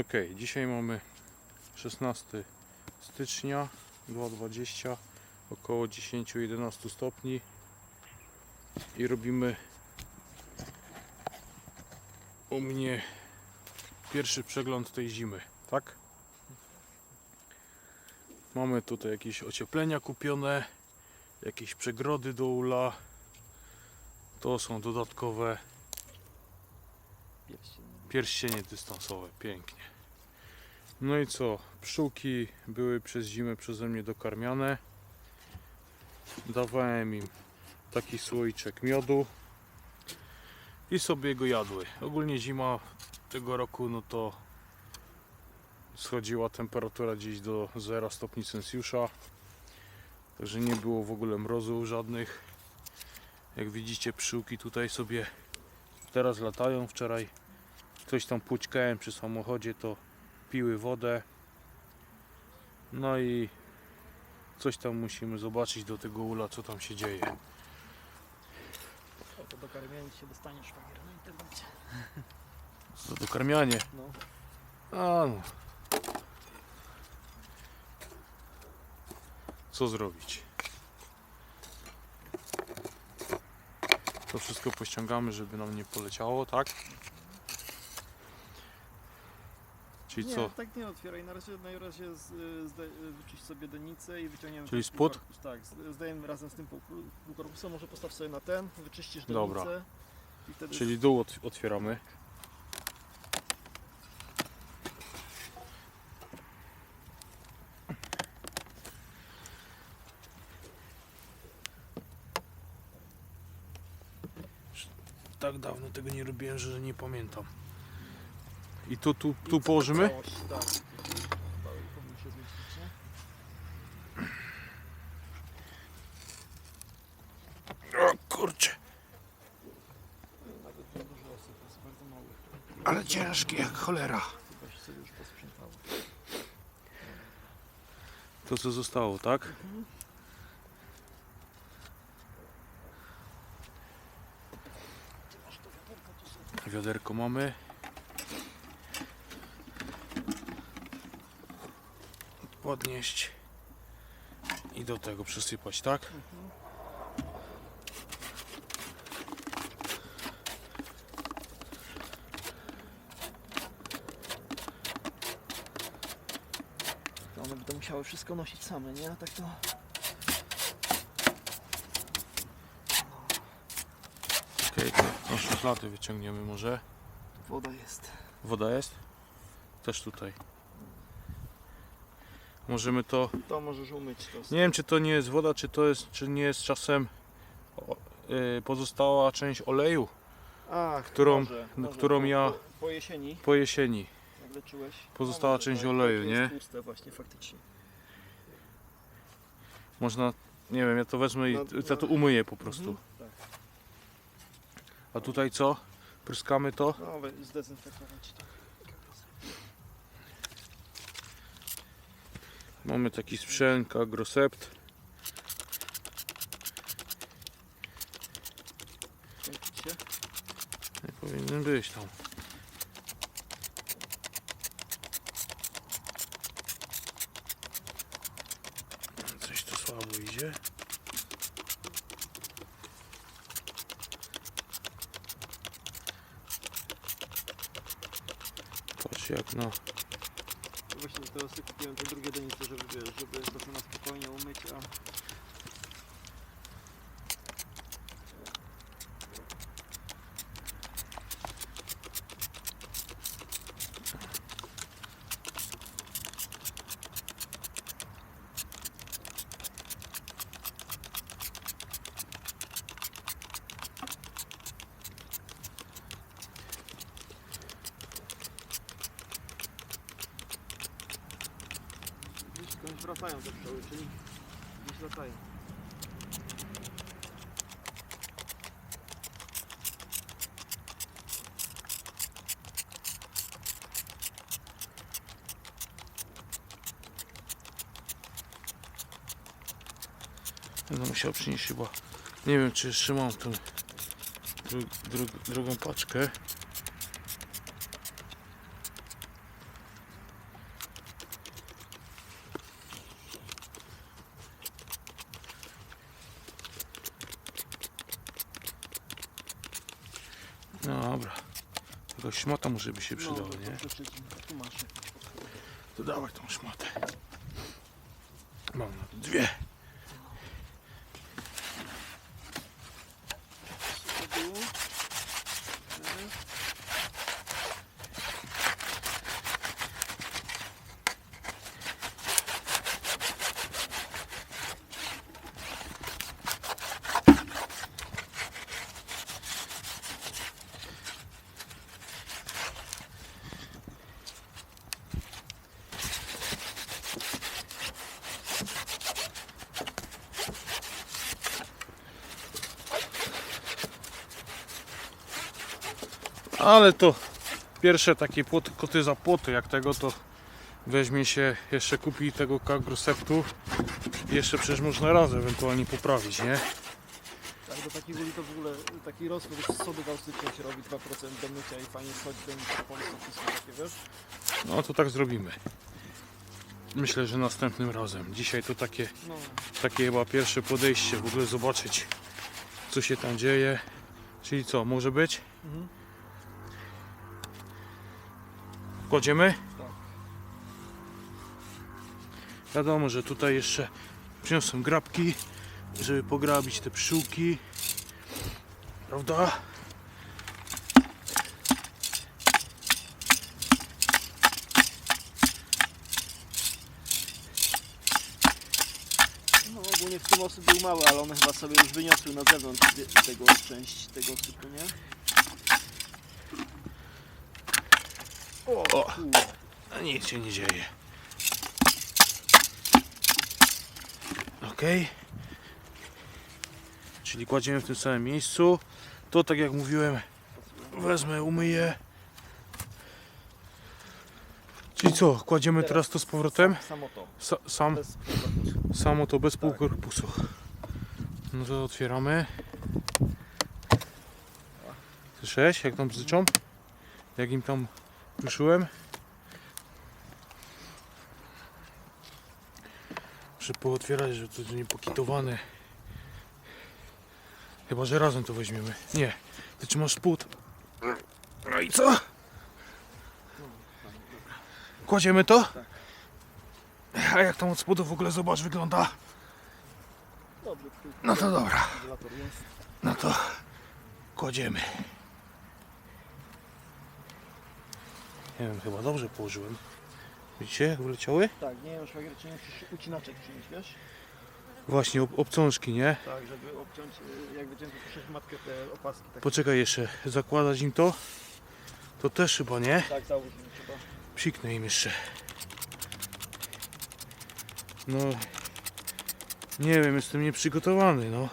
Ok, dzisiaj mamy 16 stycznia 2.20 około 10-11 stopni i robimy u mnie pierwszy przegląd tej zimy, tak? Mamy tutaj jakieś ocieplenia kupione, jakieś przegrody do ula. To są dodatkowe dystansowe, pięknie. No i co? Pszczółki były przez zimę przeze mnie dokarmiane. Dawałem im taki słoiczek miodu i sobie go jadły. Ogólnie zima tego roku, no to schodziła temperatura gdzieś do 0 stopni Celsjusza. Także nie było w ogóle mrozu żadnych. Jak widzicie, pszczółki tutaj sobie teraz latają. Wczoraj coś tam pućkałem przy samochodzie, to piły wodę. No i coś tam musimy zobaczyć do tego ula, co tam się dzieje. O, to do karmienia się dostaniesz szwagier na internecie. Co dokarmianie? No. A no. Co zrobić? To wszystko pościągamy, żeby nam nie poleciało, tak? Czyli nie, co? tak nie otwieraj. Na razie, na razie z, zda, wyczyść sobie denicę i wyciągniemy... Czyli spód? Tak, zdajemy razem z tym pół- półkorpusem. Może postaw sobie na ten, wyczyścisz denicę. Dobra. I wtedy... Czyli dół ot- otwieramy. Tak dawno tego nie robiłem, że nie pamiętam. I tu, tu, tu położymy? całość, Tak. O kurczę, ale ciężki jak cholera. To co zostało, tak? Wiaderko mamy. Podnieść i do tego przysypać, tak? No, one będą musiały wszystko nosić same, nie? A tak to... Okej, to tą szufladę wyciągniemy może. Woda jest. Woda jest? Też tutaj. Możemy to. To możesz umyć to. Nie wiem czy to nie jest woda, czy to jest, czy nie jest czasem y, pozostała część oleju A, którą- może, no, może, którą po, ja- Po, jesieni, po jesieni. jak leczyłeś. Pozostała może, część tak, oleju, to nie? Jest tłuste właśnie, faktycznie. Można, nie wiem, ja to wezmę i No, ja to umyję po prostu. Mhm, tak. A tutaj co? Pryskamy to? No, zdezynfekować to. Mamy taki sprzęt Agrosept. Nie powinien być tam. Coś tu słabo idzie. Patrz jak no. Teraz kupiłem te drugie denice, żeby, wiesz, żeby trochę na spokojnie umyć, a... Gdzieś skądś wracają te pszczoły, czyli gdzieś latają. Będę musiał przynieść chyba. Nie wiem czy jeszcze mam tą dru, dru, drugą paczkę. Szmata może by się przydała, no, nie? to przecież Tu masz. To dawaj tą szmatę. Mam na dwie. Ale to pierwsze takie płoty, koty za płoty, jak tego to weźmie się, jeszcze kupi tego kagroseptu. Jeszcze przecież można raz ewentualnie poprawić, nie? Tak, do takiej woli to w ogóle taki sody w Australii się robi 2% do mycia i fajnie schodzi do nich po takie, wiesz? No to tak zrobimy. Myślę, że następnym razem. Dzisiaj to takie, No, takie chyba pierwsze podejście, w ogóle zobaczyć co się tam dzieje. Czyli co, może być? mhm. Kładziemy? Tak. Wiadomo, że tutaj jeszcze przyniosłem grabki, żeby pograbić te pszczółki. Prawda? no ogólnie w tym osób był mały, ale one chyba sobie już wyniosły na zewnątrz te- tego część tego sypu, nie? O, a nic się nie dzieje. Ok. Czyli kładziemy w tym samym miejscu. To tak jak mówiłem, wezmę, umyję. Czyli co, kładziemy teraz to z powrotem? Samo to. Sa, sam, korpusu. samo to bez półkorpusu. No to otwieramy. Słyszałeś jak tam bzyczą? Jak im tam ruszyłem? Muszę pootwierać, że to nie pokitowane. Chyba, że razem to weźmiemy. Nie, ty trzymasz spód. No i co? Kładziemy to? A jak tam od spodu w ogóle zobacz wygląda? No to dobra, no to kładziemy. Nie wiem, chyba dobrze położyłem. Widzicie jak wyleciały? Tak, nie wiem, szwagier, czy nie musisz ucinaczek przynieść, wiesz? Właśnie ob obcążki, nie? Tak, żeby obciąć, y, jak wyciągnąć przez matkę te opaski. Tak, Poczekaj jeszcze, zakładać im to? To też chyba nie? tak załóż mi trzeba. Psiknę im jeszcze. No, nie wiem, jestem nieprzygotowany, no.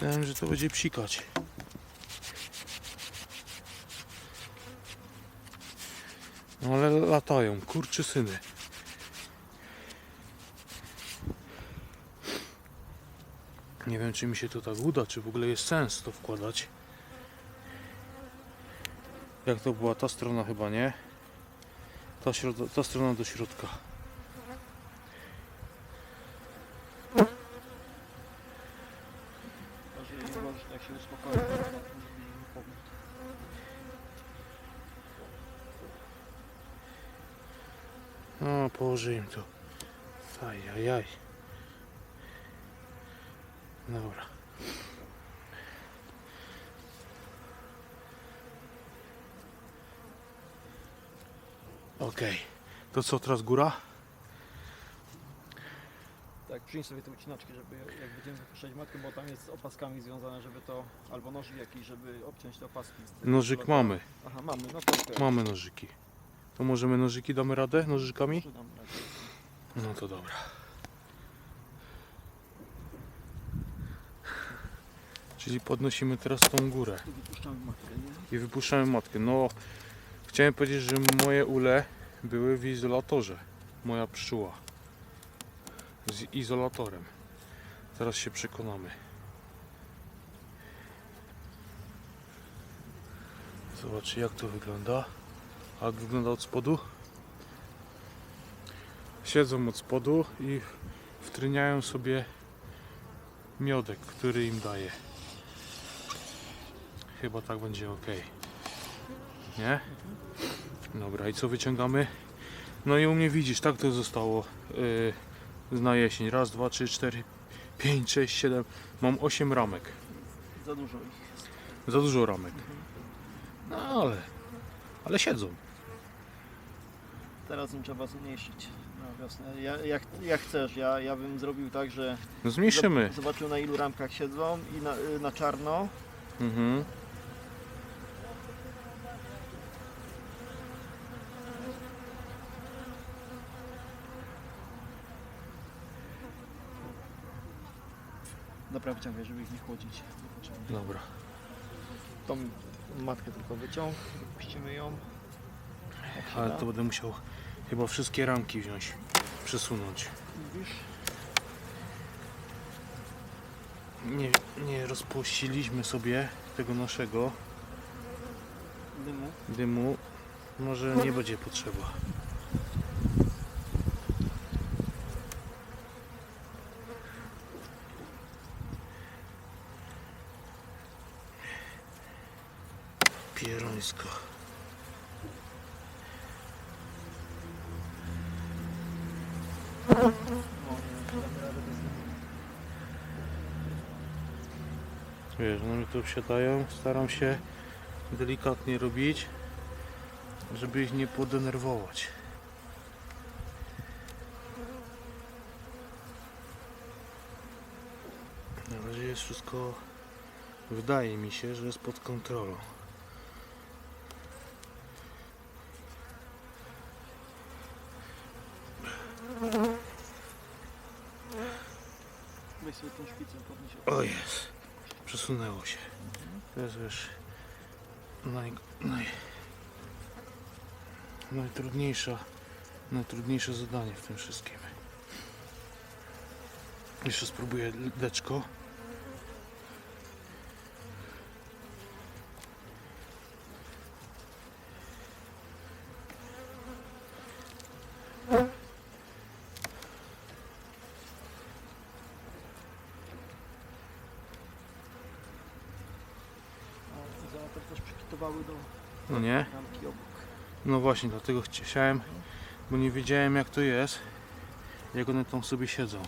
Myślałem, że to będzie psikać. No ale latają, kurczy syny. Nie wiem, czy mi się to tak uda, czy w ogóle jest sens to wkładać. Jak to była ta strona chyba, nie? Ta, ta strona do środka. Może nie możesz, jak się uspokoi, to żeby im pomóc. Położę im to. Ajajaj. Dobra. Okej. To co, teraz góra? Tak, przynieś sobie te ucinaczki, żeby jak będziemy wypuszczać matkę, bo tam jest z opaskami związane, żeby to, albo nożyk jakiś, żeby obciąć te opaski. Nożyk mamy. Aha, mamy, no to okej. Mamy nożyki. To możemy nożyki, damy radę nożyczkami? No to dobra. Czyli podnosimy teraz tą górę Tu wypuszczamy matkę, nie? i wypuszczamy matkę. No, chciałem powiedzieć, że moje ule były w izolatorze. Moja pszczóła. Z izolatorem. Teraz się przekonamy. Zobaczcie jak to wygląda. A jak wygląda od spodu? siedzą od spodu i wtryniają sobie miodek, który im daje. Chyba tak będzie ok. Nie? Dobra, i co wyciągamy? No i u mnie widzisz, tak to zostało yy, na jesień. Raz, dwa, trzy, cztery, pięć, sześć, siedem. Mam osiem ramek. Za dużo ich. Za dużo ramek. No ale, ale siedzą. Teraz im trzeba zmniejszyć na wiosnę. Ja, jak, jak chcesz, ja, ja bym zrobił tak, że No zmniejszymy. zob- zobaczył na ilu ramkach siedzą i na, y, na czarno. Mhm. Dobra, wyciągaj, żeby ich nie chłodzić. Niepotrzebnie. Dobra. Tą matkę tylko wyciąg, puścimy ją. Jak się Ale da. to będę musiał chyba wszystkie ramki wziąć, przesunąć. Nie, nie rozpuściliśmy sobie tego naszego Dymu. dymu. Może nie będzie potrzeba. Pierońsko. No, nie, damy radę bez dymu. Wiesz, no mi tu wsiadają, staram się delikatnie robić, żeby ich nie podenerwować. Na razie jest wszystko, wydaje mi się, że jest pod kontrolą. Sobie tą podnieś. O jest, przesunęło się. To jest już naj, naj, najtrudniejsza, najtrudniejsze zadanie w tym wszystkim. Jeszcze spróbuję deczko. O, do No nie? ramki obok. No właśnie, dlatego chciałem, bo nie wiedziałem jak to jest, jak one tam sobie siedzą.